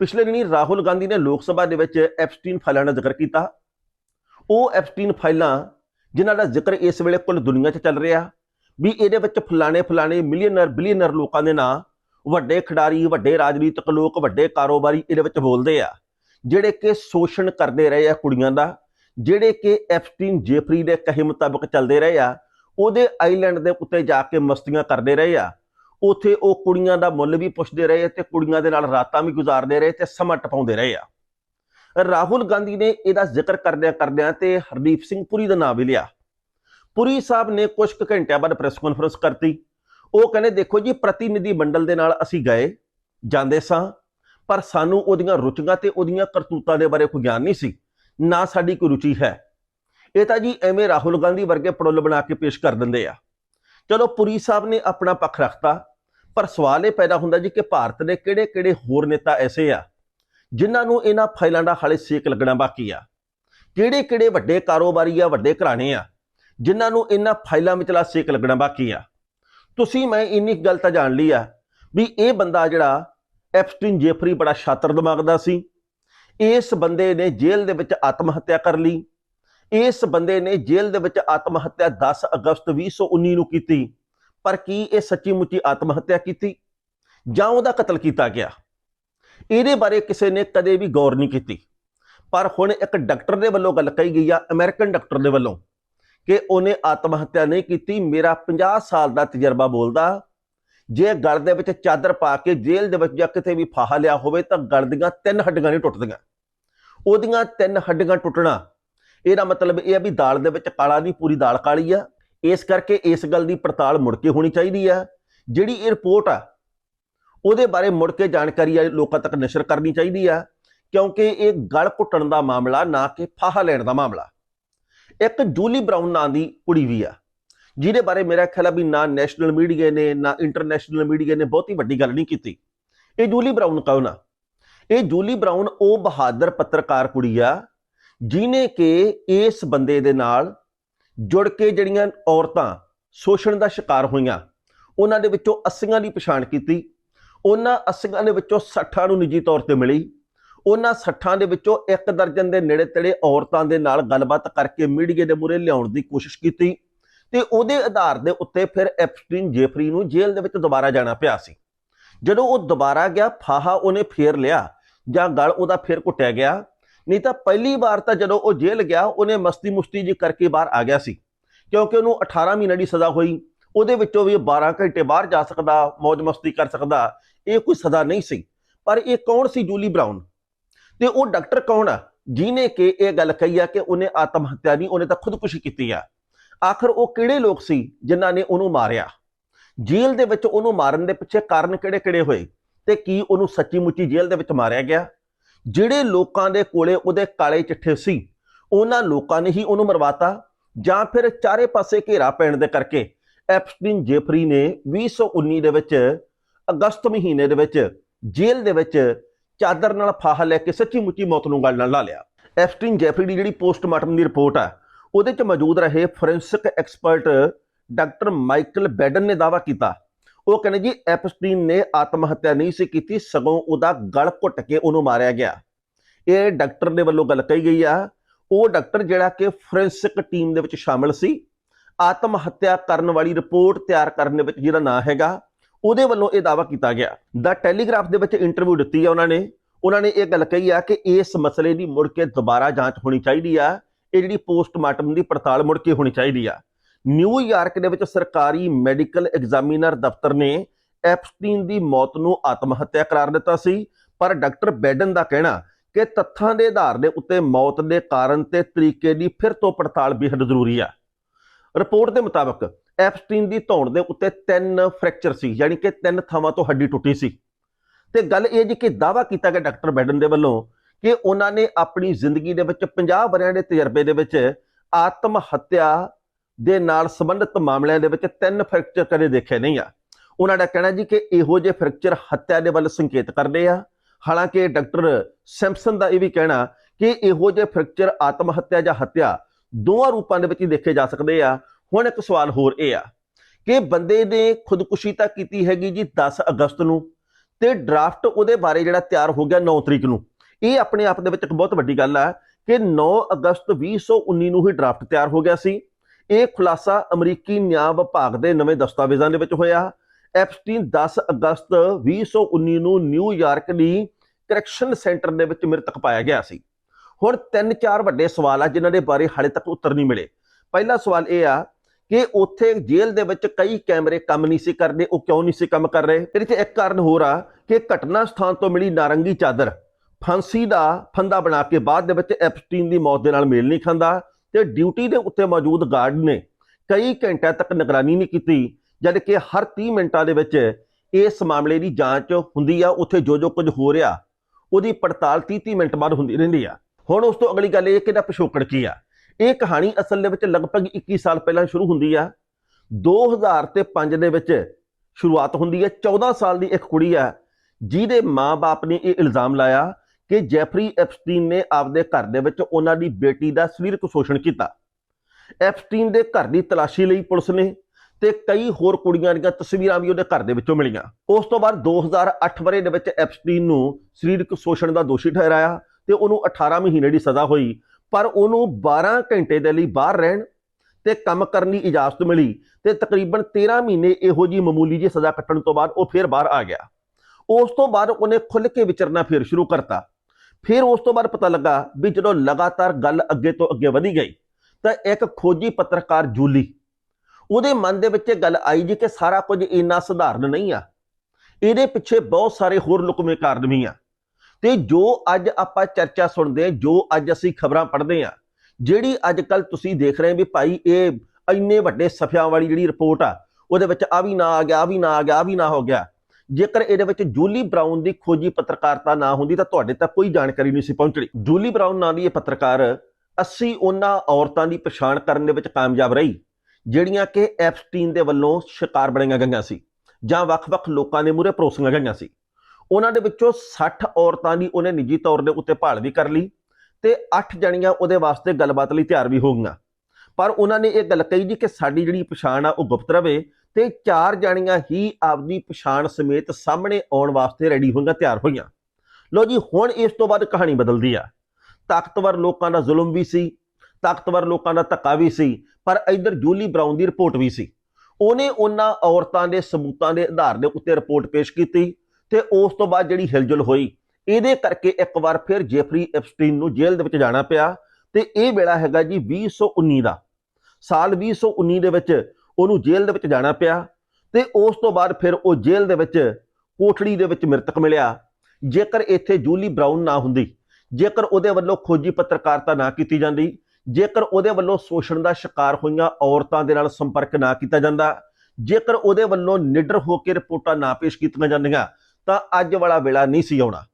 ਪਿਛਲੇ ਦਿਨੀ ਰਾਹੁਲ ਗਾਂਧੀ ਨੇ ਲੋਕ ਸਭਾ ਦੇ ਵਿੱਚ ਐਪਸਟੀਨ ਫਾਈਲਾਂ ਦਾ ਜ਼ਿਕਰ ਕੀਤਾ। ਉਹ ਐਪਸਟੀਨ ਫਾਈਲਾਂ ਜਿਨ੍ਹਾਂ ਦਾ ਜ਼ਿਕਰ ਇਸ ਵੇਲੇ ਕੁੱਲ ਦੁਨੀਆ 'ਚ ਚੱਲ ਰਿਹਾ, ਵੀ ਇਹਦੇ ਵਿੱਚ ਫਲਾਣੇ ਫਲਾਣੇ ਮਿਲੀਅਨਰ ਬਿਲੀਅਨਰ ਲੋਕਾਂ ਦੇ ਨਾਂ, ਵੱਡੇ ਖਿਡਾਰੀ, ਵੱਡੇ ਰਾਜਨੀਤਿਕ ਲੋਕ, ਵੱਡੇ ਕਾਰੋਬਾਰੀ ਇਹਦੇ ਵਿੱਚ ਬੋਲਦੇ ਆ, ਜਿਹੜੇ ਕਿ ਸ਼ੋਸ਼ਣ ਕਰਦੇ ਰਹੇ ਆ ਕੁੜੀਆਂ ਦਾ, ਜਿਹੜੇ ਕਿ ਐਪਸਟੀਨ ਜੇਫਰੀ ਦੇ ਕਹੇ ਮੁਤਾਬਕ ਚੱਲਦੇ ਰਹੇ ਆ, ਉਹਦੇ ਆਈਲੈਂਡ ਦੇ ਉੱਤੇ ਜਾ ਕੇ ਮਸਤੀਆਂ ਕਰਦੇ ਰਹੇ ਆ। ਉਥੇ ਉਹ ਕੁੜੀਆਂ ਦਾ ਮੁੱਲ ਵੀ ਪੁੱਛਦੇ ਰਹੇ ਤੇ ਕੁੜੀਆਂ ਦੇ ਨਾਲ ਰਾਤਾਂ ਵੀ ਗੁਜ਼ਾਰਦੇ ਰਹੇ ਤੇ ਸਮਾਂ ਟਪਾਉਂਦੇ ਰਹੇ ਆ। ਰਾਹੁਲ ਗਾਂਧੀ ਨੇ ਇਹਦਾ ਜ਼ਿਕਰ ਕਰਦਿਆਂ ਕਰਦਿਆਂ ਤੇ ਹਰਦੀਪ ਸਿੰਘ ਪੁਰੀ ਦਾ ਨਾਮ ਵੀ ਲਿਆ। ਪੁਰੀ ਸਾਹਿਬ ਨੇ ਕੁਝ ਕੁ ਘੰਟਿਆਂ ਬਾਅਦ ਪ੍ਰੈਸ ਕਾਨਫਰੰਸ ਕਰਤੀ। ਉਹ ਕਹਿੰਦੇ, ਦੇਖੋ ਜੀ, ਪ੍ਰਤੀਨਿਧੀ ਮੰਡਲ ਦੇ ਨਾਲ ਅਸੀਂ ਗਏ, ਜਾਂਦੇ ਸਾਂ, ਪਰ ਸਾਨੂੰ ਉਹਦੀਆਂ ਰੁਚੀਆਂ ਤੇ ਉਹਦੀਆਂ ਕਰਤੂਤਾਂ ਦੇ ਬਾਰੇ ਕੋਈ ਗਿਆਨ ਨਹੀਂ ਸੀ, ਨਾ ਸਾਡੀ ਕੋਈ ਰੁਚੀ ਹੈ। ਇਹ ਤਾਂ ਜੀ ਐਵੇਂ ਰਾਹੁਲ ਗਾਂਧੀ ਵਰਗੇ ਪੜੁੱਲ ਬਣਾ ਕੇ ਪੇਸ਼ ਕਰ ਦਿੰਦੇ ਆ। ਚਲੋ ਪੁਰੀ ਸਾਹਿਬ ਨੇ ਆਪਣਾ ਪੱਖ ਰੱਖਤਾ, ਪਰ ਸਵਾਲ ਇਹ ਪੈਦਾ ਹੁੰਦਾ ਜੀ ਕਿ ਭਾਰਤ ਦੇ ਕਿਹੜੇ-ਕਿਹੜੇ ਹੋਰ ਨੇਤਾ ਐਸੇ ਆ, ਜਿਨ੍ਹਾਂ ਨੂੰ ਇਹਨਾਂ ਫਾਈਲਾਂ ਦਾ ਹਾਲੇ ਸੇਕ ਲੱਗਣਾ ਬਾਕੀ ਆ? ਕਿਹੜੇ-ਕਿਹੜੇ ਵੱਡੇ ਕਾਰੋਬਾਰੀ ਆ, ਵੱਡੇ ਘਰਾਣੇ ਆ, ਜਿਨ੍ਹਾਂ ਨੂੰ ਇਹਨਾਂ ਫਾਈਲਾਂ ਵਿਚਲਾ ਸੇਕ ਲੱਗਣਾ ਬਾਕੀ ਆ? ਤੁਸੀਂ, ਮੈਂ ਇੰਨੀ ਕੁ ਗੱਲ ਤਾਂ ਜਾਣ ਲਈ ਆ ਵੀ ਇਹ ਬੰਦਾ ਜਿਹੜਾ ਐਪਸਟਿਨ ਜੇਫਰੀ ਬੜਾ ਸ਼ਾਤਰ ਦਿਮਾਗ ਦਾ ਸੀ, ਇਸ ਬੰਦੇ ਨੇ ਜੇਲ੍ਹ ਦੇ ਵਿੱਚ ਆਤਮ ਹੱਤਿਆ ਕਰ ਲਈ ਇਸ ਬੰਦੇ ਨੇ ਜੇਲ੍ਹ ਦੇ ਵਿੱਚ ਆਤਮ ਹੱਤਿਆ 10 ਅਗਸਤ 2019 ਨੂੰ ਕੀਤੀ। ਪਰ ਕੀ ਇਹ ਸੱਚੀ ਮੁੱਚੀ ਆਤਮ ਹੱਤਿਆ ਕੀਤੀ? ਜਾਂ ਉਹਦਾ ਕਤਲ ਕੀਤਾ ਗਿਆ? ਇਹਦੇ ਬਾਰੇ ਕਿਸੇ ਨੇ ਕਦੇ ਵੀ ਗੌਰ ਨਹੀਂ ਕੀਤੀ। ਪਰ ਹੁਣ ਇੱਕ ਡਾਕਟਰ ਦੇ ਵੱਲੋਂ ਗੱਲ ਕਹੀ ਗਈ ਆ, ਅਮਰੀਕਨ ਡਾਕਟਰ ਦੇ ਵੱਲੋਂ, ਕਿ ਉਹਨੇ ਆਤਮ ਹੱਤਿਆ ਨਹੀਂ ਕੀਤੀ, ਮੇਰਾ 50 ਸਾਲ ਦਾ ਤਜਰਬਾ ਬੋਲਦਾ, ਜੇ ਗਲ ਦੇ ਵਿੱਚ ਚਾਦਰ ਪਾ ਕੇ ਜੇਲ੍ਹ ਦੇ ਵਿੱਚ ਜਾਂ ਕਿਤੇ ਵੀ ਫਾਹਾ ਲਿਆ ਹੋਵੇ ਤਾਂ ਗਲ ਦੀਆਂ ਤਿੰਨ ਹੱਡੀਆਂ ਨਹੀਂ ਟੁੱਟਦੀਆਂ। ਉਹਦੀਆਂ ਤਿੰਨ ਹੱਡੀਆਂ ਟੁੱਟਣਾ ਇਹਦਾ ਮਤਲਬ ਇਹ ਆ ਵੀ ਦਾਲ ਦੇ ਵਿੱਚ ਕਾਲਾ ਨਹੀਂ, ਪੂਰੀ ਦਾਲ ਕਾਲੀ ਆ। ਇਸ ਕਰਕੇ ਇਸ ਗੱਲ ਦੀ ਪੜਤਾਲ ਮੁੜ ਕੇ ਹੋਣੀ ਚਾਹੀਦੀ ਆ। ਜਿਹੜੀ ਇਹ ਰਿਪੋਰਟ ਆ, ਉਹਦੇ ਬਾਰੇ ਮੁੜ ਕੇ ਜਾਣਕਾਰੀ ਆ ਲੋਕਾਂ ਤੱਕ ਨਸ਼ਰ ਕਰਨੀ ਚਾਹੀਦੀ ਆ, ਕਿਉਂਕਿ ਇਹ ਗਲ ਘੁੱਟਣ ਦਾ ਮਾਮਲਾ ਨਾ ਕਿ ਫਾਹਾ ਲੈਣ ਦਾ ਮਾਮਲਾ। ਇੱਕ ਜੂਲੀ ਬਰਾਊਨ ਨਾਂ ਦੀ ਕੁੜੀ ਵੀ ਆ, ਜਿਹਦੇ ਬਾਰੇ ਮੇਰਾ ਖਿਆਲ ਆ ਵੀ ਨਾ ਨੈਸ਼ਨਲ ਮੀਡੀਆ ਨੇ, ਨਾ ਇੰਟਰਨੈਸ਼ਨਲ ਮੀਡੀਆ ਨੇ ਬਹੁਤੀ ਵੱਡੀ ਗੱਲ ਨਹੀਂ ਕੀਤੀ। ਇਹ ਜੂਲੀ ਬਰਾਊਨ ਕੌਣ ਆ? ਇਹ ਜੂਲੀ ਬਰਾਊਨ ਉਹ ਬਹਾਦਰ ਪੱਤਰਕਾਰ ਕੁੜੀ ਆ ਜਿਨੇ ਕਿ ਇਸ ਬੰਦੇ ਦੇ ਨਾਲ ਜੁੜ ਕੇ ਜਿਹੜੀਆਂ ਔਰਤਾਂ ਸ਼ੋਸ਼ਣ ਦਾ ਸ਼ਿਕਾਰ ਹੋਈਆਂ, ਉਹਨਾਂ ਦੇ ਵਿੱਚੋਂ 80ਾਂ ਦੀ ਪਛਾਣ ਕੀਤੀ, ਉਹਨਾਂ 80ਾਂ ਦੇ ਵਿੱਚੋਂ 60 ਨੂੰ ਨਿੱਜੀ ਤੌਰ ਤੇ ਮਿਲੀ, ਉਹਨਾਂ 60 ਦੇ ਵਿੱਚੋਂ ਇੱਕ ਦਰਜਨ ਦੇ ਨੇੜੇ ਤੇੜੇ ਔਰਤਾਂ ਦੇ ਨਾਲ ਗੱਲਬਾਤ ਕਰਕੇ ਮੀਡੀਆ ਦੇ ਮੂਹਰੇ ਲਿਆਉਣ ਦੀ ਕੋਸ਼ਿਸ਼ ਕੀਤੀ ਤੇ ਉਹਦੇ ਆਧਾਰ ਦੇ ਉੱਤੇ ਫਿਰ ਐਪਸਟੀਨ ਜੇਫਰੀ ਨੂੰ ਜੇਲ੍ਹ ਦੇ ਵਿੱਚ ਦੁਬਾਰਾ ਜਾਣਾ ਪਿਆ ਸੀ। ਜਦੋਂ ਉਹ ਦੁਬਾਰਾ ਗਿਆ, ਫਾਹਾ ਉਹਨੇ ਫੇਰ ਲਿਆ ਜਾਂ ਗਲ ਉਹਦਾ ਫੇਰ ਘੁੱਟਿਆ ਗਿਆ ਨਹੀਂ ਤਾਂ ਪਹਿਲੀ ਵਾਰ ਤਾਂ ਜਦੋਂ ਉਹ ਜੇਲ੍ਹ ਗਿਆ, ਉਹਨੇ ਮਸਤੀ ਮੁਸਤੀ ਜੀ ਕਰਕੇ ਬਾਹਰ ਆ ਗਿਆ ਸੀ। ਕਿਉਂਕਿ ਉਹਨੂੰ 18 ਮਹੀਨੇ ਦੀ ਸਜ਼ਾ ਹੋਈ। ਉਹਦੇ ਵਿੱਚੋਂ ਵੀ 12 ਘੰਟੇ ਬਾਹਰ ਜਾ ਸਕਦਾ ਮौज ਮਸਤੀ ਕਰ ਸਕਦਾ, ਇਹ ਕੋਈ ਸਜ਼ਾ ਨਹੀਂ ਸੀ। ਪਰ ਇਹ ਕੌਣ ਸੀ ਜੂਲੀ ਬਰਾਊਨ? ਤੇ ਉਹ ਡਾਕਟਰ ਕੌਣ ਆ? ਜਿਨੇ ਕਿ ਇਹ ਗੱਲ ਕਹੀ ਆ ਕਿ ਉਹਨੇ ਆਤਮ ਹੱਤਿਆ ਨਹੀਂ, ਉਹਨੇ ਤਾਂ ਖੁਦਕੁਸ਼ੀ ਕੀਤੀ ਆ। ਆਖਰ ਉਹ ਕਿਹੜੇ ਲੋਕ ਸੀ ਜਿਨ੍ਹਾਂ ਨੇ ਉਹਨੂੰ ਮਾਰਿਆ? ਜੇਲ੍ਹ ਦੇ ਵਿੱਚ ਉਹਨੂੰ ਮਾਰਨ ਦੇ ਪਿੱਛੇ ਕਾਰਨ ਕਿਹੜੇ-ਕਿਹੜੇ ਹੋਏ? ਤੇ ਕੀ ਉਹਨੂੰ ਸੱਚੀ ਮੁੱਚੀ ਜੇਲ੍ਹ ਦੇ ਵਿੱਚ ਮਾਰਿਆ ਗਿਆ? ਜਿਹੜੇ ਲੋਕਾਂ ਦੇ ਕੋਲੇ ਉਹਦੇ ਕਾਲੇ ਚਿੱਠੇ ਸੀ, ਉਹਨਾਂ ਲੋਕਾਂ ਨੇ ਹੀ ਉਹਨੂੰ ਮਰਵਾਤਾ ਜਾਂ ਫਿਰ ਚਾਰੇ ਪਾਸੇ ਘੇਰਾ ਪੈਣ ਦੇ ਕਰਕੇ ਐਪਸਟਿਨ ਜੇਫਰੀ ਨੇ 2019 ਦੇ ਵਿੱਚ, ਅਗਸਤ ਮਹੀਨੇ ਦੇ ਵਿੱਚ ਜੇਲ੍ਹ ਦੇ ਵਿੱਚ ਚਾਦਰ ਨਾਲ ਫਾਹਾ ਲੈ ਕੇ ਸੱਚੀ ਮੁੱਚੀ ਮੌਤ ਨੂੰ ਗੱਲ ਨਾਲ ਲਾ ਲਿਆ। ਐਪਸਟਿਨ ਜੇਫਰੀ ਦੀ ਜਿਹੜੀ ਪੋਸਟਮਾਰਟਮ ਦੀ ਰਿਪੋਰਟ ਆ, ਉਹਦੇ 'ਚ ਮੌਜੂਦ ਰਹੇ forensic expert doctor Michael Baden ਨੇ ਦਾਅਵਾ ਕੀਤਾ ਉਹ ਕਹਿੰਦੇ ਜੀ ਐਪਸਟੀਨ ਨੇ ਆਤਮ ਹੱਤਿਆ ਨਹੀਂ ਸੀ ਕੀਤੀ, ਸਗੋਂ ਉਹਦਾ ਗਲ ਘੁੱਟ ਕੇ ਉਹਨੂੰ ਮਾਰਿਆ ਗਿਆ। ਇਹ ਡਾਕਟਰ ਦੇ ਵੱਲੋਂ ਗੱਲ ਕਹੀ ਗਈ ਆ। ਉਹ ਡਾਕਟਰ ਜਿਹੜਾ ਕਿ ਫੋਰੈਂਸਿਕ ਟੀਮ ਦੇ ਵਿੱਚ ਸ਼ਾਮਿਲ ਸੀ। ਆਤਮ ਹੱਤਿਆ ਕਰਨ ਵਾਲੀ ਰਿਪੋਰਟ ਤਿਆਰ ਕਰਨ ਦੇ ਵਿੱਚ ਜਿਹਦਾ ਨਾਂ ਹੈਗਾ, ਉਹਦੇ ਵੱਲੋਂ ਇਹ ਦਾਅਵਾ ਕੀਤਾ ਗਿਆ। ਦਾ ਟੈਲੀਗ੍ਰਾਫ ਦੇ ਵਿੱਚ ਇੰਟਰਵਿਊ ਦਿੱਤੀ ਆ ਉਹਨਾਂ ਨੇ। ਉਹਨਾਂ ਨੇ ਇਹ ਗੱਲ ਕਹੀ ਆ ਕਿ ਇਸ ਮਸਲੇ ਦੀ ਮੁੜ ਕੇ ਦੁਬਾਰਾ ਜਾਂਚ ਹੋਣੀ ਚਾਹੀਦੀ ਆ। ਇਹ ਜਿਹੜੀ ਪੋਸਟਮਾਰਟਮ ਦੀ ਪੜਤਾਲ ਮੁੜ ਕੇ ਹੋਣੀ ਚਾਹੀਦੀ ਆ। ਨਿਊਯਾਰਕ ਦੇ ਵਿੱਚ ਸਰਕਾਰੀ ਮੈਡੀਕਲ ਐਗਜ਼ਾਮੀਨਰ ਦਫ਼ਤਰ ਨੇ ਐਪਸਟੀਨ ਦੀ ਮੌਤ ਨੂੰ ਆਤਮ ਹੱਤਿਆ ਕਰਾਰ ਦਿੱਤਾ ਸੀ, ਪਰ ਡਾਕਟਰ ਬੈਡਨ ਦਾ ਕਹਿਣਾ ਕਿ ਤੱਥਾਂ ਦੇ ਆਧਾਰ ਦੇ ਉੱਤੇ ਮੌਤ ਦੇ ਕਾਰਨ ਤੇ ਤਰੀਕੇ ਦੀ ਫਿਰ ਤੋਂ ਪੜਤਾਲ ਬੇਹੱਦ ਜ਼ਰੂਰੀ ਆ। ਰਿਪੋਰਟ ਦੇ ਮੁਤਾਬਕ ਐਪਸਟੀਨ ਦੀ ਧੌਣ ਦੇ ਉੱਤੇ ਤਿੰਨ ਫ੍ਰੈਕਚਰ ਸੀ, ਯਾਨੀ ਕਿ ਤਿੰਨ ਥਾਵਾਂ ਤੋਂ ਹੱਡੀ ਟੁੱਟੀ ਸੀ। ਤੇ ਗੱਲ ਇਹ ਜੀ ਕਿ ਦਾਅਵਾ ਕੀਤਾ ਗਿਆ ਡਾਕਟਰ ਬੈਡਨ ਦੇ ਵੱਲੋਂ ਕਿ ਉਹਨਾਂ ਨੇ ਆਪਣੀ ਜ਼ਿੰਦਗੀ ਦੇ ਵਿੱਚ 50 ਵਰਿਆਂ ਦੇ ਤਜਰਬੇ ਦੇ ਵਿੱਚ ਆਤਮ ਹੱਤਿਆ ਦੇ ਨਾਲ ਸੰਬੰਧਿਤ ਮਾਮਲਿਆਂ ਦੇ ਵਿੱਚ ਤਿੰਨ ਫ੍ਰੈਕਚਰ ਕਦੇ ਦੇਖੇ ਨਹੀਂ ਆ। ਉਹਨਾਂ ਦਾ ਕਹਿਣਾ ਜੀ ਕਿ ਇਹੋ ਜਿਹੇ ਫ੍ਰੈਕਚਰ ਹੱਤਿਆ ਦੇ ਵੱਲ ਸੰਕੇਤ ਕਰਦੇ ਆ। ਹਾਲਾਂਕਿ ਡਾਕਟਰ ਸੈਮਸਨ ਦਾ ਇਹ ਵੀ ਕਹਿਣਾ ਕਿ ਇਹੋ ਜਿਹੇ ਫ੍ਰੈਕਚਰ ਆਤਮ ਹੱਤਿਆ ਜਾਂ ਹੱਤਿਆ ਦੋਹਾਂ ਰੂਪਾਂ ਦੇ ਵਿੱਚ ਹੀ ਦੇਖੇ ਜਾ ਸਕਦੇ ਆ। ਹੁਣ ਇੱਕ ਸਵਾਲ ਹੋਰ ਇਹ ਆ ਕਿ ਬੰਦੇ ਨੇ ਖੁਦਕੁਸ਼ੀ ਤਾਂ ਕੀਤੀ ਹੈਗੀ ਜੀ 10 ਅਗਸਤ ਨੂੰ ਤੇ ਡਰਾਫਟ ਉਹਦੇ ਬਾਰੇ ਜਿਹੜਾ ਤਿਆਰ ਹੋ ਗਿਆ 9 ਤਰੀਕ ਨੂੰ। ਇਹ ਆਪਣੇ ਆਪ ਦੇ ਵਿੱਚ ਇੱਕ ਬਹੁਤ ਵੱਡੀ ਗੱਲ ਆ ਕਿ 9 ਅਗਸਤ 2019 ਨੂੰ ਹੀ ਡਰਾਫਟ ਤਿਆਰ ਹੋ ਗਿਆ ਸੀ। ਇਹ ਖੁਲਾਸਾ ਅਮਰੀਕੀ ਨਿਆਂ ਵਿਭਾਗ ਦੇ ਨਵੇਂ ਦਸਤਾਵੇਜ਼ਾਂ ਦੇ ਵਿੱਚ ਹੋਇਆ। ਐਪਸਟੀਨ 10 ਅਗਸਤ 2019 ਨੂੰ ਨਿਊਯਾਰਕ ਦੀ ਕਰੈਕਸ਼ਨ ਸੈਂਟਰ ਦੇ ਵਿੱਚ ਮ੍ਰਿਤਕ ਪਾਇਆ ਗਿਆ ਸੀ। ਹੁਣ ਤਿੰਨ ਚਾਰ ਵੱਡੇ ਸਵਾਲ ਆ ਜਿਨ੍ਹਾਂ ਦੇ ਬਾਰੇ ਹਾਲੇ ਤੱਕ ਉੱਤਰ ਨਹੀਂ ਮਿਲੇ। ਪਹਿਲਾ ਸਵਾਲ ਇਹ ਆ ਕਿ ਉੱਥੇ ਜੇਲ੍ਹ ਦੇ ਵਿੱਚ ਕਈ ਕੈਮਰੇ ਕੰਮ ਨਹੀਂ ਸੀ ਕਰਦੇ, ਉਹ ਕਿਉਂ ਨਹੀਂ ਸੀ ਕੰਮ ਕਰ ਰਹੇ? ਇਹਦੇ 'ਚ ਇੱਕ ਕਾਰਨ ਹੋਰ ਆ ਕਿ ਘਟਨਾ ਸਥਾਨ ਤੋਂ ਮਿਲੀ ਨਾਰੰਗੀ ਚਾਦਰ। ਫਾਂਸੀ ਦਾ ਫੰਦਾ ਬਣਾ ਕੇ ਬਾਅਦ ਦੇ ਵਿੱਚ ਐਪਸਟੀਨ ਦੀ ਮੌਤ ਦੇ ਨਾਲ ਮੇਲ ਨਹੀਂ ਖਾਂਦਾ। ਤੇ ਡਿਊਟੀ ਦੇ ਉੱਤੇ ਮੌਜੂਦ ਗਾਰਡ ਨੇ ਕਈ ਘੰਟਿਆਂ ਤੱਕ ਨਿਗਰਾਨੀ ਨਹੀਂ ਕੀਤੀ, ਜਦ ਕਿ ਹਰ 30 ਮਿੰਟਾਂ ਦੇ ਵਿੱਚ ਇਸ ਮਾਮਲੇ ਦੀ ਜਾਂਚ ਹੁੰਦੀ ਆ, ਉੱਥੇ ਜੋ ਜੋ ਕੁਝ ਹੋ ਰਿਹਾ, ਉਹਦੀ ਪੜਤਾਲ 30-30 ਮਿੰਟ ਬਾਅਦ ਹੁੰਦੀ ਰਹਿੰਦੀ ਆ। ਹੁਣ ਉਸ ਤੋਂ ਅਗਲੀ ਗੱਲ ਇਹ ਕਿ ਇਹਦਾ ਪਿਛੋਕੜ ਕੀ ਆ? ਇਹ ਕਹਾਣੀ ਅਸਲ ਦੇ ਵਿੱਚ ਲਗਭਗ 21 ਸਾਲ ਪਹਿਲਾਂ ਸ਼ੁਰੂ ਹੁੰਦੀ ਆ। 2005 ਦੇ ਵਿੱਚ ਸ਼ੁਰੂਆਤ ਹੁੰਦੀ ਹੈ 14 ਸਾਲ ਦੀ ਇੱਕ ਕੁੜੀ ਆ, ਜਿਹਦੇ ਮਾਪੇ ਨੇ ਇਹ ਇਲਜ਼ਾਮ ਲਾਇਆ ਕਿ ਜੈਫਰੀ ਐਪਸਟੀਨ ਨੇ ਆਪਦੇ ਘਰ ਦੇ ਵਿੱਚ ਉਹਨਾਂ ਦੀ ਬੇਟੀ ਦਾ ਸਰੀਰਕ ਸ਼ੋਸ਼ਣ ਕੀਤਾ। ਐਪਸਟੀਨ ਦੇ ਘਰ ਦੀ ਤਲਾਸ਼ੀ ਲਈ ਪੁਲਿਸ ਨੇ ਤੇ ਕਈ ਹੋਰ ਕੁੜੀਆਂ ਦੀਆਂ ਤਸਵੀਰਾਂ ਵੀ ਉਹਦੇ ਘਰ ਦੇ ਵਿੱਚੋਂ ਮਿਲੀਆਂ। ਉਸ ਤੋਂ ਬਾਅਦ 2008 ਵਰੇ ਦੇ ਵਿੱਚ ਐਪਸਟੀਨ ਨੂੰ ਸਰੀਰਕ ਸ਼ੋਸ਼ਣ ਦਾ ਦੋਸ਼ੀ ਠਹਿਰਾਇਆ ਤੇ ਉਹਨੂੰ 18 ਮਹੀਨੇ ਦੀ ਸਜ਼ਾ ਹੋਈ, ਪਰ ਉਹਨੂੰ 12 ਘੰਟੇ ਦੇ ਲਈ ਬਾਹਰ ਰਹਿਣ ਤੇ ਕੰਮ ਕਰਨ ਦੀ ਇਜਾਜ਼ਤ ਮਿਲੀ ਤੇ ਤਕਰੀਬਨ 13 ਮਹੀਨੇ ਇਹੋ ਜੀ ਮਾਮੂਲੀ ਜੀ ਸਜ਼ਾ ਕੱਟਣ ਤੋਂ ਬਾਅਦ ਉਹ ਫਿਰ ਬਾਹਰ ਆ ਗਿਆ। ਉਸ ਤੋਂ ਬਾਅਦ ਉਹਨੇ ਖੁੱਲ ਕੇ ਵਿਚਰਨਾ ਫਿਰ ਸ਼ੁਰੂ ਕਰਤਾ। ਫਿਰ ਉਸ ਤੋਂ ਬਾਅਦ ਪਤਾ ਲੱਗਾ ਵੀ ਜਦੋਂ ਲਗਾਤਾਰ ਗੱਲ ਅੱਗੇ ਤੋਂ ਅੱਗੇ ਵਧੀ ਗਈ, ਤਾਂ ਇੱਕ ਖੋਜੀ ਪੱਤਰਕਾਰ ਜੂਲੀ, ਉਹਦੇ ਮਨ ਦੇ ਵਿੱਚ ਇਹ ਗੱਲ ਆਈ ਜੀ ਕਿ ਸਾਰਾ ਕੁਝ ਇੰਨਾ ਸਧਾਰਨ ਨਹੀਂ ਆ। ਇਹਦੇ ਪਿੱਛੇ ਬਹੁਤ ਸਾਰੇ ਹੋਰ ਲੁਕਵੇਂ ਕਾਰਨ ਵੀ ਆ। ਤੇ ਜੋ ਅੱਜ ਆਪਾਂ ਚਰਚਾ ਸੁਣਦੇ ਹਾਂ, ਜੋ ਅੱਜ ਅਸੀਂ ਖਬਰਾਂ ਪੜ੍ਹਦੇ ਹਾਂ, ਜਿਹੜੀ ਅੱਜ ਕੱਲ ਤੁਸੀਂ ਦੇਖ ਰਹੇ ਵੀ ਭਾਈ ਇਹ ਇੰਨੇ ਵੱਡੇ ਸਫਿਆਂ ਵਾਲੀ ਜਿਹੜੀ ਰਿਪੋਰਟ ਆ, ਉਹਦੇ ਵਿੱਚ ਆ ਵੀ ਨਾ ਆ ਗਿਆ, ਆ ਵੀ ਨਾ ਆ ਗਿਆ, ਆ ਵੀ ਨਾ ਹੋ ਗਿਆ ਜੇਕਰ ਇਹਦੇ ਵਿੱਚ ਜੂਲੀ ਬਰਾਊਨ ਦੀ ਖੋਜੀ ਪੱਤਰਕਾਰਤਾ ਨਾ ਹੁੰਦੀ, ਤਾਂ ਤੁਹਾਡੇ ਤੱਕ ਕੋਈ ਜਾਣਕਾਰੀ ਨਹੀਂ ਸੀ ਪਹੁੰਚਣੀ। ਜੂਲੀ ਬਰਾਊਨ ਨਾਂ ਦੀ ਇਹ ਪੱਤਰਕਾਰ 80 ਉਹਨਾਂ ਔਰਤਾਂ ਦੀ ਪਛਾਣ ਕਰਨ ਦੇ ਵਿੱਚ ਕਾਮਯਾਬ ਰਹੀ, ਜਿਹੜੀਆਂ ਕਿ ਐਪਸਟੀਨ ਦੇ ਵੱਲੋਂ ਸ਼ਿਕਾਰ ਬਣੀਆਂ ਗਈਆਂ ਸੀ, ਜਾਂ ਵੱਖ-ਵੱਖ ਲੋਕਾਂ ਦੇ ਮੂਹਰੇ ਪਰੋਸੀਆਂ ਗਈਆਂ ਸੀ। ਉਹਨਾਂ ਦੇ ਵਿੱਚੋਂ 60 ਔਰਤਾਂ ਦੀ ਉਹਨੇ ਨਿੱਜੀ ਤੌਰ ਦੇ ਉੱਤੇ ਭਾਲ ਵੀ ਕਰ ਲਈ ਤੇ 8 ਜਣੀਆਂ ਉਹਦੇ ਵਾਸਤੇ ਗੱਲਬਾਤ ਲਈ ਤਿਆਰ ਵੀ ਹੋ ਗਈਆਂ। ਪਰ ਉਹਨਾਂ ਨੇ ਇਹ ਗੱਲ ਕਹੀ ਜੀ ਕਿ ਸਾਡੀ ਜਿਹੜੀ ਪਛਾਣ ਆ, ਉਹ ਗੁਪਤ ਰਵੇ ਤੇ ਚਾਰ ਜਾਣੀਆਂ ਹੀ ਆਪਦੀ ਪਛਾਣ ਸਮੇਤ ਸਾਹਮਣੇ ਆਉਣ ਵਾਸਤੇ ਰੈਡੀ ਹੋਈਆਂ, ਤਿਆਰ ਹੋਈਆਂ। ਲੋ ਜੀ, ਹੁਣ ਇਸ ਤੋਂ ਬਾਅਦ ਕਹਾਣੀ ਬਦਲਦੀ ਆ। ਤਾਕਤਵਰ ਲੋਕਾਂ ਦਾ ਜ਼ੁਲਮ ਵੀ ਸੀ, ਤਾਕਤਵਰ ਲੋਕਾਂ ਦਾ ਧੱਕਾ ਵੀ ਸੀ, ਪਰ ਇੱਧਰ ਜੂਲੀ ਬਰਾਊਨ ਦੀ ਰਿਪੋਰਟ ਵੀ ਸੀ। ਉਹਨੇ ਉਹਨਾਂ ਔਰਤਾਂ ਦੇ ਸਬੂਤਾਂ ਦੇ ਆਧਾਰ ਦੇ ਉੱਤੇ ਰਿਪੋਰਟ ਪੇਸ਼ ਕੀਤੀ ਤੇ ਉਸ ਤੋਂ ਬਾਅਦ ਜਿਹੜੀ ਹਿਲਜੁਲ ਹੋਈ, ਇਹਦੇ ਕਰਕੇ ਇੱਕ ਵਾਰ ਫਿਰ ਜੇਫਰੀ ਐਪਸਟੀਨ ਨੂੰ ਜੇਲ੍ਹ ਦੇ ਵਿੱਚ ਜਾਣਾ ਪਿਆ ਤੇ ਇਹ ਵੇਲਾ ਹੈਗਾ ਜੀ 2019 ਦਾ। ਸਾਲ 2019 ਦੇ ਵਿੱਚ ਉਹਨੂੰ ਜੇਲ੍ਹ ਦੇ ਵਿੱਚ ਜਾਣਾ ਪਿਆ ਤੇ ਉਸ ਤੋਂ ਬਾਅਦ ਫਿਰ ਉਹ ਜੇਲ੍ਹ ਦੇ ਵਿੱਚ ਕੋਠੜੀ ਦੇ ਵਿੱਚ ਮ੍ਰਿਤਕ ਮਿਲਿਆ। ਜੇਕਰ ਇੱਥੇ ਜੂਲੀ ਬਰਾਊਨ ਨਾ ਹੁੰਦੀ, ਜੇਕਰ ਉਹਦੇ ਵੱਲੋਂ ਖੋਜੀ ਪੱਤਰਕਾਰਤਾ ਨਾ ਕੀਤੀ ਜਾਂਦੀ, ਜੇਕਰ ਉਹਦੇ ਵੱਲੋਂ ਸ਼ੋਸ਼ਣ ਦਾ ਸ਼ਿਕਾਰ ਹੋਈਆਂ ਔਰਤਾਂ ਦੇ ਨਾਲ ਸੰਪਰਕ ਨਾ ਕੀਤਾ ਜਾਂਦਾ, ਜੇਕਰ ਉਹਦੇ ਵੱਲੋਂ ਨਿਡਰ ਹੋ ਕੇ ਰਿਪੋਰਟਾਂ ਨਾ ਪੇਸ਼ ਕੀਤੀਆਂ ਜਾਂਦੀਆਂ, ਤਾਂ ਅੱਜ ਵਾਲਾ ਵੇਲਾ ਨਹੀਂ ਸੀ ਆਉਣਾ।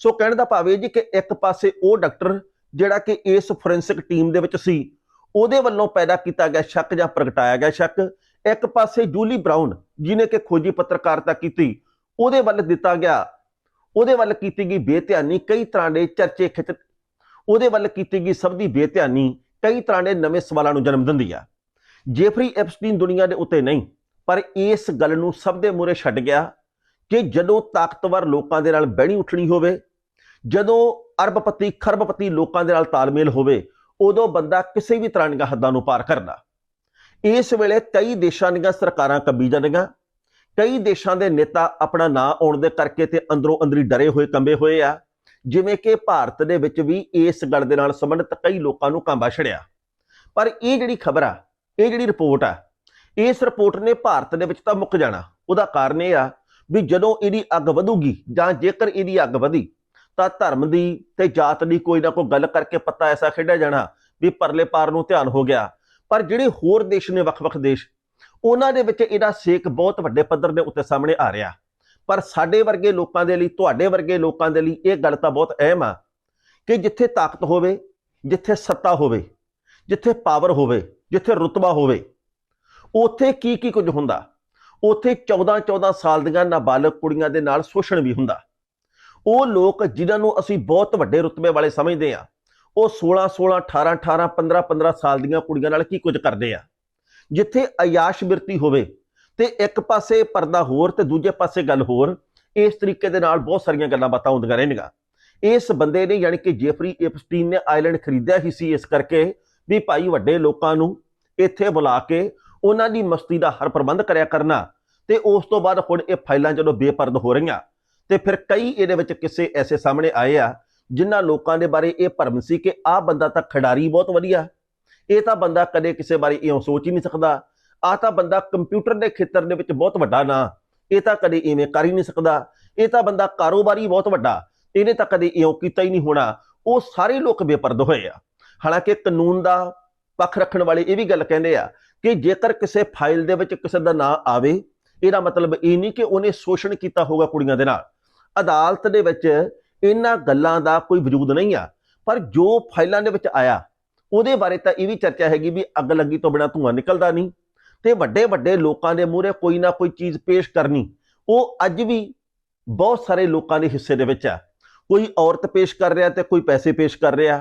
ਸੋ ਕਹਿਣ ਦਾ ਭਾਵ ਇਹ ਜੀ ਕਿ ਇੱਕ ਪਾਸੇ ਉਹ ਡਾਕਟਰ ਜਿਹੜਾ ਕਿ ਇਸ ਫੋਰੈਂਸਿਕ ਟੀਮ ਦੇ ਵਿੱਚ ਸੀ ਉਹਦੇ ਵੱਲੋਂ ਪੈਦਾ ਕੀਤਾ ਗਿਆ ਸ਼ੱਕ ਜਾਂ ਪ੍ਰਗਟਾਇਆ ਗਿਆ ਸ਼ੱਕ, ਇੱਕ ਪਾਸੇ ਜੂਲੀ ਬਰਾਊਨ ਜਿਨੇ ਕਿ ਖੋਜੀ ਪੱਤਰਕਾਰਤਾ ਕੀਤੀ, ਉਹਦੇ ਵੱਲ ਦਿੱਤਾ ਗਿਆ। ਉਹਦੇ ਵੱਲ ਕੀਤੀ ਗਈ ਬੇਧਿਆਨੀ, ਕਈ ਤਰ੍ਹਾਂ ਦੇ ਚਰਚੇ ਖਿੱਚ ਉਹਦੇ ਵੱਲ ਕੀਤੀ ਗਈ ਸਭ ਦੀ ਬੇਧਿਆਨੀ, ਕਈ ਤਰ੍ਹਾਂ ਦੇ ਨਵੇਂ ਸਵਾਲਾਂ ਨੂੰ ਜਨਮ ਦਿੰਦੀ ਆ। ਜੇਫਰੀ ਐਪਸਟੀਨ ਦੁਨੀਆ ਦੇ ਉੱਤੇ ਨਹੀਂ, ਪਰ ਇਸ ਗੱਲ ਨੂੰ ਸਭ ਦੇ ਮੂਹਰੇ ਛੱਡ ਗਿਆ ਕਿ ਜਦੋਂ ਤਾਕਤਵਰ ਲੋਕਾਂ ਦੇ ਨਾਲ ਬਹਿਣੀ ਉੱਠਣੀ ਹੋਵੇ, ਜਦੋਂ ਅਰਬਪਤੀ, ਖਰਬਪਤੀ ਲੋਕਾਂ ਦੇ ਨਾਲ ਤਾਲਮੇਲ ਹੋਵੇ ਉਦੋਂ ਬੰਦਾ ਕਿਸੇ ਵੀ ਤਰ੍ਹਾਂ ਦੀਆਂ ਹੱਦਾਂ ਨੂੰ ਪਾਰ ਕਰਦਾ। ਇਸ ਵੇਲੇ ਕਈ ਦੇਸ਼ਾਂ ਦੀਆਂ ਸਰਕਾਰਾਂ ਕੱਬੀ ਜਾਂਦੀਆਂ। ਕਈ ਦੇਸ਼ਾਂ ਦੇ ਨੇਤਾ ਆਪਣਾ ਨਾਂ ਆਉਣ ਦੇ ਕਰਕੇ ਤੇ ਅੰਦਰੋਂ ਅੰਦਰੀ ਡਰੇ ਹੋਏ, ਕੰਬੇ ਹੋਏ ਆ। ਜਿਵੇਂ ਕਿ ਭਾਰਤ ਦੇ ਵਿੱਚ ਵੀ ਇਸ ਗੱਲ ਦੇ ਨਾਲ ਸੰਬੰਧਿਤ ਕਈ ਲੋਕਾਂ ਨੂੰ ਕਾਂਬਾ ਛੜਿਆ। ਪਰ ਇਹ ਜਿਹੜੀ ਖਬਰ ਆ, ਇਹ ਜਿਹੜੀ ਰਿਪੋਰਟ ਆ, ਇਸ ਰਿਪੋਰਟ ਨੇ ਭਾਰਤ ਦੇ ਵਿੱਚ ਤਾਂ ਮੁੱਕ ਜਾਣਾ। ਉਹਦਾ ਕਾਰਨ ਇਹ ਆ ਵੀ ਜਦੋਂ ਇਹਦੀ ਅੱਗ ਵਧੂਗੀ ਜਾਂ ਜੇਕਰ ਇਹਦੀ ਅੱਗ ਵਧੀ ਤਾਂ ਧਰਮ ਦੀ ਤੇ ਜਾਤ ਦੀ ਕੋਈ ਨਾ ਕੋਈ ਗੱਲ ਕਰਕੇ ਪੱਤਾ ਐਸਾ ਖੇਡਿਆ ਜਾਣਾ ਵੀ ਪਰਲੇ ਪਾਰ ਨੂੰ ਧਿਆਨ ਹੋ ਗਿਆ। ਪਰ ਜਿਹੜੇ ਹੋਰ ਦੇਸ਼ ਨੇ, ਵੱਖ-ਵੱਖ ਦੇਸ਼, ਉਹਨਾਂ ਦੇ ਵਿੱਚ ਇਹਦਾ ਸੇਕ ਬਹੁਤ ਵੱਡੇ ਪੱਧਰ ਦੇ ਉੱਤੇ ਸਾਹਮਣੇ ਆ ਰਿਹਾ। ਪਰ ਸਾਡੇ ਵਰਗੇ ਲੋਕਾਂ ਦੇ ਲਈ, ਤੁਹਾਡੇ ਵਰਗੇ ਲੋਕਾਂ ਦੇ ਲਈ ਇਹ ਗੱਲ ਤਾਂ ਬਹੁਤ ਅਹਿਮ ਆ ਕਿ ਜਿੱਥੇ ਤਾਕਤ ਹੋਵੇ, ਜਿੱਥੇ ਸੱਤਾ ਹੋਵੇ, ਜਿੱਥੇ ਪਾਵਰ ਹੋਵੇ, ਜਿੱਥੇ ਰੁਤਬਾ ਹੋਵੇ, ਉੱਥੇ ਕੀ ਕੀ ਕੁਝ ਹੁੰਦਾ? ਉੱਥੇ 14 14 ਸਾਲ ਦੀਆਂ ਨਾਬਾਲਗ ਕੁੜੀਆਂ ਦੇ ਨਾਲ ਸ਼ੋਸ਼ਣ ਵੀ ਹੁੰਦਾ। ਉਹ ਲੋਕ ਜਿਨ੍ਹਾਂ ਨੂੰ ਅਸੀਂ ਬਹੁਤ ਵੱਡੇ ਰੁਤਬੇ ਵਾਲੇ ਸਮਝਦੇ ਆ ਉਹ 16 16 18 18 15 15 ਸਾਲ ਦੀਆਂ ਕੁੜੀਆਂ ਨਾਲ ਕੀ ਕੁਝ ਕਰਦੇ ਆ? ਜਿੱਥੇ ਆਯਾਸ਼ ਬਿਰਤੀ ਹੋਵੇ ਤੇ ਇੱਕ ਪਾਸੇ ਪਰਦਾ ਹੋਰ ਤੇ ਦੂਜੇ ਪਾਸੇ ਗੱਲ ਹੋਰ, ਇਸ ਤਰੀਕੇ ਦੇ ਨਾਲ ਬਹੁਤ ਸਾਰੀਆਂ ਗੱਲਾਂ ਬਾਤਾਂ ਹੁੰਦੀਆਂ ਰਹਿਣਗੀਆਂ। ਇਸ ਬੰਦੇ ਨੇ ਯਾਨੀ ਕਿ ਜੇਫਰੀ ਐਪਸਟੀਨ ਨੇ ਆਇਲੈਂਡ ਖਰੀਦਿਆ ਹੀ ਸੀ ਇਸ ਕਰਕੇ ਵੀ ਭਾਈ ਵੱਡੇ ਲੋਕਾਂ ਨੂੰ ਇੱਥੇ ਬੁਲਾ ਕੇ ਉਹਨਾਂ ਦੀ ਮਸਤੀ ਦਾ ਹਰ ਪ੍ਰਬੰਧ ਕਰਿਆ ਕਰਨਾ ਤੇ ਉਸ ਤੋਂ ਬਾਅਦ ਹੁਣ ਇਹ ਫਾਈਲਾਂ ਜਦੋਂ ਬੇਪਰਦ ਹੋ ਰਹੀਆਂ ਤੇ ਫਿਰ ਕਈ ਇਹਦੇ ਵਿੱਚ ਕਿਸੇ ਐਸੇ ਸਾਹਮਣੇ ਆਏ ਆ, ਜਿਨ੍ਹਾਂ ਲੋਕਾਂ ਦੇ ਬਾਰੇ ਇਹ ਭਰਮ ਸੀ ਕਿ ਆਹ ਬੰਦਾ ਤਾਂ ਖਿਡਾਰੀ ਬਹੁਤ ਵਧੀਆ। ਇਹ ਤਾਂ ਬੰਦਾ ਕਦੇ ਕਿਸੇ ਬਾਰੇ ਇਉਂ ਸੋਚ ਹੀ ਨਹੀਂ ਸਕਦਾ। ਆਹ ਤਾਂ ਬੰਦਾ ਕੰਪਿਊਟਰ ਦੇ ਖੇਤਰ ਦੇ ਵਿੱਚ ਬਹੁਤ ਵੱਡਾ ਨਾਂ। ਇਹ ਤਾਂ ਕਦੇ ਇਵੇਂ ਕਰ ਹੀ ਨਹੀਂ ਸਕਦਾ। ਇਹ ਤਾਂ ਬੰਦਾ ਕਾਰੋਬਾਰੀ ਬਹੁਤ ਵੱਡਾ। ਇਹਨੇ ਤਾਂ ਕਦੇ ਇਉਂ ਕੀਤਾ ਹੀ ਨਹੀਂ ਹੋਣਾ। ਉਹ ਸਾਰੇ ਲੋਕ ਬੇਪਰਦ ਹੋਏ ਆ। ਹਾਲਾਂਕਿ ਕਾਨੂੰਨ ਦਾ ਪੱਖ ਰੱਖਣ ਵਾਲੇ ਇਹ ਵੀ ਗੱਲ ਕਹਿੰਦੇ ਆ ਕਿ ਜੇਕਰ ਕਿਸੇ ਫਾਈਲ ਦੇ ਵਿੱਚ ਕਿਸੇ ਦਾ ਨਾਂ ਆਵੇ, ਇਹਦਾ ਮਤਲਬ ਇਹ ਨਹੀਂ ਕਿ ਉਹਨੇ ਸ਼ੋਸ਼ਣ ਕੀਤਾ ਹੋਗਾ ਕੁੜੀਆਂ ਦੇ ਨਾਲ। ਅਦਾਲਤ ਦੇ ਵਿੱਚ ਇਹਨਾਂ ਗੱਲਾਂ ਦਾ ਕੋਈ ਵਜੂਦ ਨਹੀਂ ਆ। ਪਰ ਜੋ ਫਾਈਲਾਂ ਦੇ ਵਿੱਚ ਆਇਆ, ਉਹਦੇ ਬਾਰੇ ਤਾਂ ਇਹ ਵੀ ਚਰਚਾ ਹੈਗੀ ਵੀ ਅੱਗ ਲੱਗੀ ਤੋਂ ਬਿਨਾ ਧੂੰਆਂ ਨਿਕਲਦਾ ਨਹੀਂ ਤੇ ਵੱਡੇ ਵੱਡੇ ਲੋਕਾਂ ਦੇ ਮੂਹਰੇ ਕੋਈ ਨਾ ਕੋਈ ਚੀਜ਼ ਪੇਸ਼ ਕਰਨੀ, ਉਹ ਅੱਜ ਵੀ ਬਹੁਤ ਸਾਰੇ ਲੋਕਾਂ ਦੇ ਹਿੱਸੇ ਦੇ ਵਿੱਚ ਆ। ਕੋਈ ਔਰਤ ਪੇਸ਼ ਕਰ ਰਿਹਾ ਤੇ ਕੋਈ ਪੈਸੇ ਪੇਸ਼ ਕਰ ਰਿਹਾ,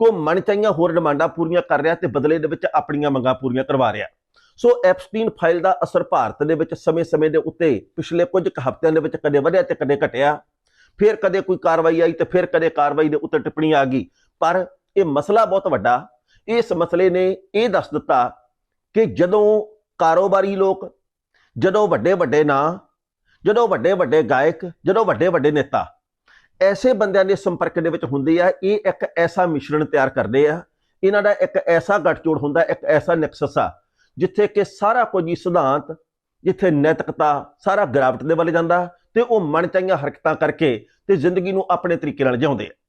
ਕੋਈ ਮਨਚਾਹੀਆਂ ਹੋਰ ਡਿਮਾਂਡਾਂ ਪੂਰੀਆਂ ਕਰ ਰਿਹਾ ਤੇ ਬਦਲੇ ਦੇ ਵਿੱਚ ਆਪਣੀਆਂ ਮੰਗਾਂ ਪੂਰੀਆਂ ਕਰਵਾ ਰਿਹਾ। ਸੋ ਐਪਸਟੀਨ ਫਾਈਲ ਦਾ ਅਸਰ ਭਾਰਤ ਦੇ ਵਿੱਚ ਸਮੇਂ-ਸਮੇਂ ਦੇ ਉੱਤੇ ਪਿਛਲੇ ਕੁਝ ਕੁ ਹਫ਼ਤਿਆਂ ਦੇ ਵਿੱਚ ਕਦੇ ਵਧਿਆ ਤੇ ਕਦੇ ਘਟਿਆ। ਫਿਰ ਕਦੇ ਕੋਈ ਕਾਰਵਾਈ ਆਈ ਤੇ ਫਿਰ ਕਦੇ ਕਾਰਵਾਈ ਦੇ ਉੱਤੇ ਟਿੱਪਣੀ ਆ ਗਈ। ਪਰ ਇਹ ਮਸਲਾ ਬਹੁਤ ਵੱਡਾ। ਇਸ ਮਸਲੇ ਨੇ ਇਹ ਦੱਸ ਦਿੱਤਾ ਕਿ ਜਦੋਂ ਕਾਰੋਬਾਰੀ ਲੋਕ, ਜਦੋਂ ਵੱਡੇ ਵੱਡੇ ਨਾਂ, ਜਦੋਂ ਵੱਡੇ ਵੱਡੇ ਗਾਇਕ, ਜਦੋਂ ਵੱਡੇ ਵੱਡੇ ਨੇਤਾ, ਐਸੇ ਬੰਦਿਆਂ ਦੇ ਸੰਪਰਕ ਦੇ ਵਿੱਚ ਹੁੰਦੇ ਆ, ਇਹ ਇੱਕ ਐਸਾ ਮਿਸ਼ਰਣ ਤਿਆਰ ਕਰਦੇ ਆ। ਇਹਨਾਂ ਦਾ ਇੱਕ ਐਸਾ ਗੱਠਜੋੜ ਹੁੰਦਾ, ਇੱਕ ਐਸਾ ਨੈਕਸਸ ਆ। ਜਿੱਥੇ ਕਿ ਸਾਰਾ ਕੁਝ ਹੀ ਸਿਧਾਂਤ, ਜਿੱਥੇ ਨੈਤਿਕਤਾ ਸਾਰਾ ਗਿਰਾਵਟ ਦੇ ਵੱਲ ਜਾਂਦਾ ਤੇ ਉਹ ਮਨਚਾਹੀਆਂ ਹਰਕਤਾਂ ਕਰਕੇ ਤੇ ਜ਼ਿੰਦਗੀ ਨੂੰ ਆਪਣੇ ਤਰੀਕੇ ਨਾਲ ਜਿਉਂਦੇ ਆ।